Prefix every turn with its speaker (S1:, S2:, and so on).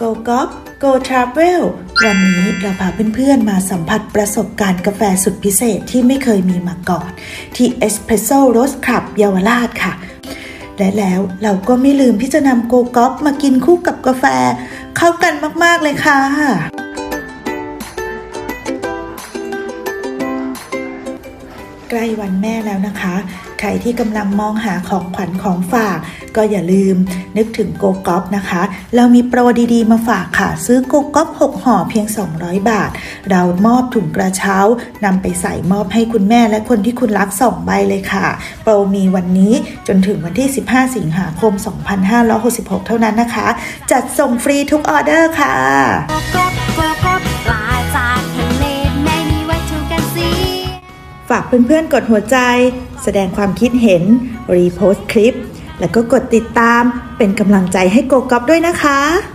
S1: Go g o p Go Travel วันนี้เราพาเพื่อนๆมาสัมผัสประสบการณ์กาแฟสุดพิเศษที่ไม่เคยมีมาก่อน ที่ Espresso Roast Club เยาวราชค่ะ และแล้วเราก็ไม่ลืมที่จะนำโกกอฟมากินคู่กับกาแฟ เข้ากันมากๆเลยค่ะ ใกล้วันแม่แล้วนะคะ ใครที่กำลังมองหาของขวัญของฝาก ก็อย่าลืมนึกถึงโกกอฟนะคะ เรามีโปรดีๆ มาฝากค่ะ ซื้อโกกอฟ6ห่อเพียง 200 บาท เรามอบถุงกระเช้านำไปใส่มอบให้คุณแม่และคนที่คุณรัก2ใบเลยค่ะ โปรมีวันนี้จนถึงวันที่ 15 สิงหาคม 2566 เท่านั้นนะคะ จัดส่งฟรีทุกออเดอร์ค่ะ ฝากเพื่อนๆ กดหัวใจ แสดงความคิดเห็น รีโพสต์คลิป แล้วก็กดติดตามเป็นกำลังใจให้โกกอบด้วยนะคะ